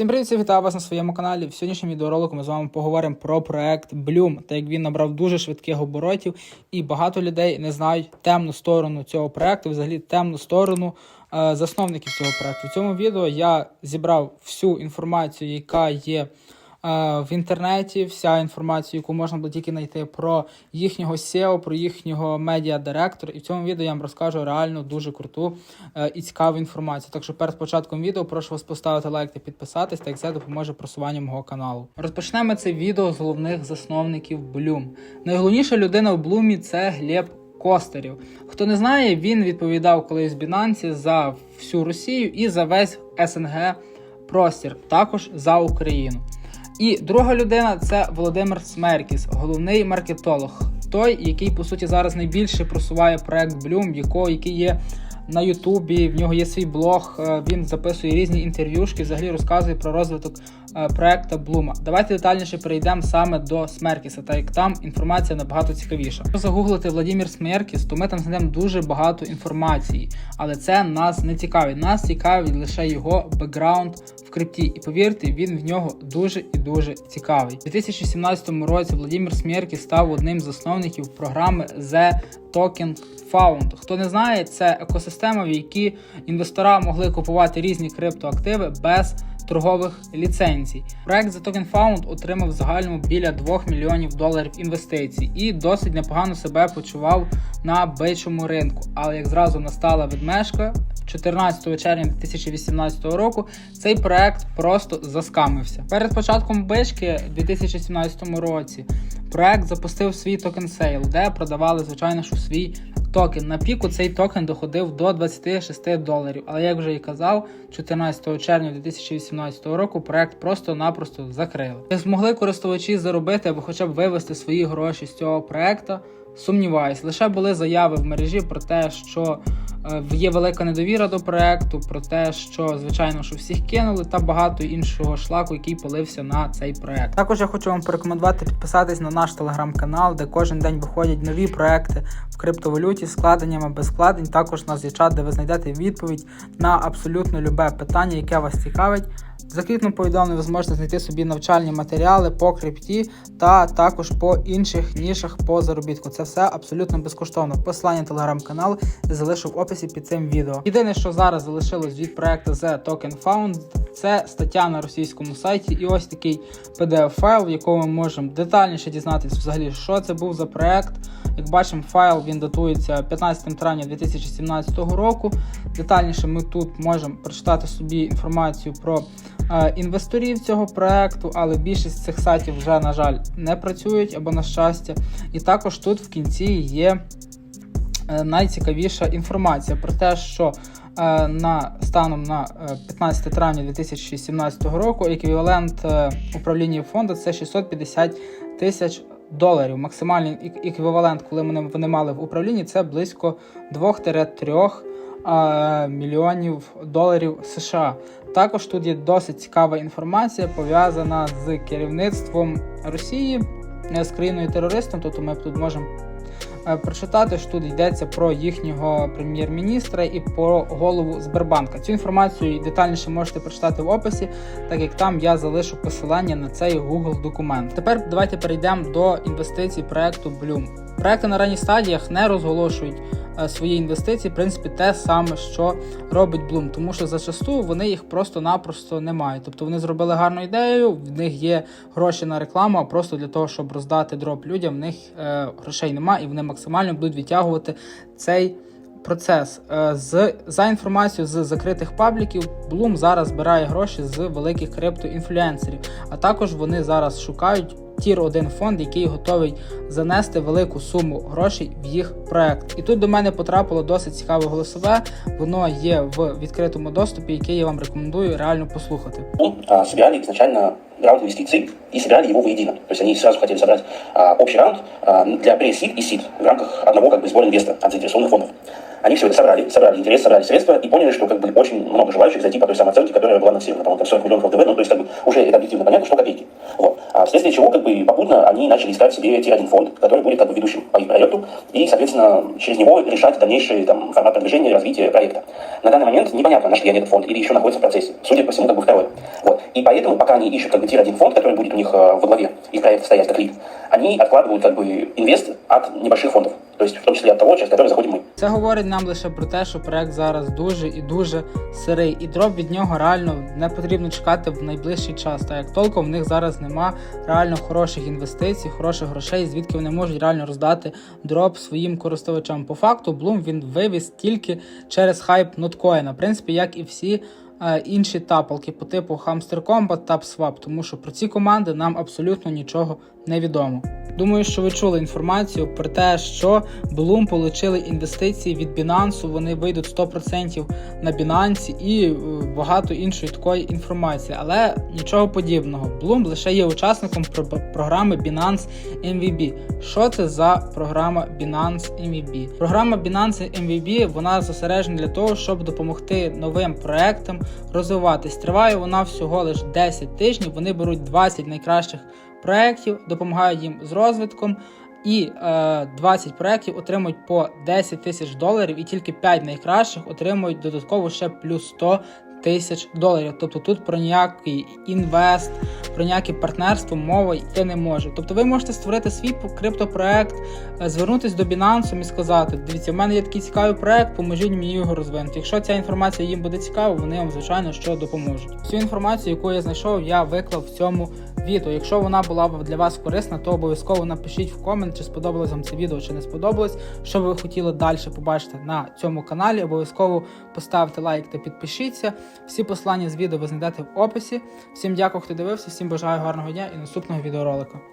Всім привіт, вітаю вас на своєму каналі. В сьогоднішньому відеоролику ми з вами поговоримо про проект Bloom, та як він набрав дуже швидких оборотів, і багато людей не знають темну сторону цього проекту, взагалі темну сторону е, засновників цього проекту. В цьому відео я зібрав всю інформацію, яка є. Е, В інтернеті вся інформація, яку можна було тільки знайти про їхнього SEO, про їхнього медіа-директора. І в цьому відео я вам розкажу реально дуже круту е, і цікаву інформацію. Так що перед початком відео прошу вас поставити лайк та підписатись, так як це допоможе просуванню мого каналу. Розпочнемо це відео з головних засновників Bloom. Найголовніша людина в Bloom це Глеб Костерів. Хто не знає, він відповідав колись Binance за всю Росію і за весь СНГ простір, також за Україну. І друга людина це Володимир Смеркіс, головний маркетолог. Той, який по суті зараз найбільше просуває проект Bloom, якого який є на Ютубі. В нього є свій блог. е, Він записує різні інтерв'юшки, взагалі розказує про розвиток е, проекту Блума. Давайте детальніше перейдемо саме до Смеркіса, так як там інформація набагато цікавіша. Якщо загуглити Владимир Смеркіс, то ми там знайдемо дуже багато інформації, але це нас не цікавить. Нас цікавить лише його бекграунд в крипті. І повірте, він в нього дуже і дуже цікавий. У 2017 році Владимир Смеркіс став одним з засновників програми The Token Found. Хто не знає, це екосистема, в якій інвестора могли купувати різні криптоактиви без торгових ліцензій. Проект The Token Found отримав в загальному біля 2 мільйонів доларів інвестицій і досить непогано себе почував на бичому ринку. Але як зразу настала відмешка. 14 червня 2018 року цей проект просто заскамився. Перед початком бички у 2017 році проект запустив свій токен сейл, де продавали звичайно що свій токен. На піку цей токен доходив до 26 доларів. Але як вже і казав, 14 червня 2018 року проект просто-напросто закрили. Чи змогли користувачі заробити або хоча б вивести свої гроші з цього проекту? Сумніваюсь, лише були заяви в мережі про те, що є велика недовіра до проекту, про те, що звичайно що всіх кинули, та багато іншого шлаку, який полився на цей проект. Також я хочу вам порекомендувати підписатись на наш телеграм-канал, де кожен день виходять нові проекти в криптовалюті з складеннями без складень. Також у нас є чат, де ви знайдете відповідь на абсолютно любе питання, яке вас цікавить. За Закріпну повідомлення ви зможете знайти собі навчальні матеріали по крипті та також по інших нішах по заробітку. Це все абсолютно безкоштовно. Посилання телеграм-канал я залишу в описі під цим відео. Єдине, що зараз залишилось від проекту The Token Found, це стаття на російському сайті і ось такий PDF-файл, в якому ми можемо детальніше дізнатися взагалі, що це був за проект. Як бачимо, файл він датується 15 травня 2017 року. Детальніше ми тут можемо прочитати собі інформацію про е, інвесторів цього проекту, але більшість цих сайтів вже, на жаль, не працюють або на щастя. І також тут в кінці є найцікавіша інформація про те, що е, на станом на е, 15 травня 2017 року еквівалент е, управління фонду це 650 тисяч доларів. Максимальний еквівалент, коли вони, мали в управлінні, це близько 2-3 е, мільйонів доларів США. Також тут є досить цікава інформація пов'язана з керівництвом Росії е, з країною терористом. Тобто ми тут можемо е, прочитати, що тут йдеться про їхнього прем'єр-міністра і про голову Сбербанка. Цю інформацію детальніше можете прочитати в описі, так як там я залишу посилання на цей Google документ. Тепер давайте перейдемо до інвестицій проекту Bloom. Проекти на ранніх стадіях не розголошують е, свої інвестиції, в принципі, те саме, що робить Bloom, тому що зачасту вони їх просто-напросто не мають. Тобто вони зробили гарну ідею, в них є гроші на рекламу, а просто для того, щоб роздати дроп людям, в них е, грошей немає, і вони максимально будуть відтягувати цей. Процес Е, з за інформацією з закритих пабліків, Bloom зараз збирає гроші з великих криптоінфлюенсерів, а також вони зараз шукають тір 1 фонд, який готовий занести велику суму грошей в їх проект. І тут до мене потрапило досить цікаве голосове. Воно є в відкритому доступі, яке я вам рекомендую реально послухати. Ну, а, собирали изначально раунд инвестиций и собирали его воедино. То есть они сразу хотели собрать а, общий раунд а, для пресс-сид и сид в рамках одного как бы сбора инвеста от заинтересованных фондов. Они все это собрали, собрали интерес, собрали средства и поняли, что как бы очень много желающих зайти по той самой оценке, которая была анонсирована, по-моему, там 40 миллионов ЛТВ, ну то есть как бы уже это объективно понятно, что копейки. Вследствие чего, как бы, попутно они начали искать себе Tier-1 фонд, который будет как бы ведущим по их проекту, и, соответственно, через него решать дальнейший там, формат продвижения и развития проекта. На данный момент непонятно, нашли они этот фонд или еще находится в процессе. Судя по всему, как бы второе. Вот. И поэтому, пока они ищут как бы Tier-1 фонд, который будет у них э, во главе их проекта стоять как лид, они откладывают как бы инвест от небольших фондов. То есть в том числе от того, через который заходим мы. Це говорить нам лише про те, що проект зараз дуже і дуже сирий, і дроп від нього реально не потрібно чекати в найближчий час. Так як толком в них зараз нема реально хороших інвестицій, хороших грошей, звідки вони можуть реально роздати дроп своїм користувачам. По факту, Bloom він вивіз тільки через хайп ноткоїна. В принципі, як і всі. е, Інші тапалки по типу Hamster Combat, TapSwap, тому що про ці команди нам абсолютно нічого не відомо. Думаю, що ви чули інформацію про те, що Bloom отримали інвестиції від Binance, вони вийдуть 100% на Binance і е, багато іншої такої інформації, але нічого подібного. Bloom лише є учасником про- програми Binance MVB. Що це за програма Binance MVB? Програма Binance MVB вона зосереджена для того, щоб допомогти новим проектам розвиватись. Триває вона всього лише 10 тижнів. Вони беруть 20 найкращих проєктів, допомагають їм з розвитком. І е, 20 проєктів отримують по 10 тисяч доларів, і тільки 5 найкращих отримують додатково ще плюс 100 тисяч доларів. Тобто тут про ніякий інвест, про ніяке партнерство мова йти не може. Тобто ви можете створити свій криптопроект, е, звернутися до Binance і сказати: дивіться, в мене є такий цікавий проект, поможіть мені його розвинути. Якщо ця інформація їм буде цікава, вони вам звичайно що допоможуть. Всю інформацію, яку я знайшов, я виклав в цьому відео. Якщо вона була б для вас корисна, то обов'язково напишіть в комент, чи сподобалось вам це відео, чи не сподобалось. Що ви хотіли далі побачити на цьому каналі. Обов'язково поставте лайк та підпишіться. Всі послання з відео ви знайдете в описі. Всім дякую, хто дивився, всім бажаю гарного дня і наступного відеоролика.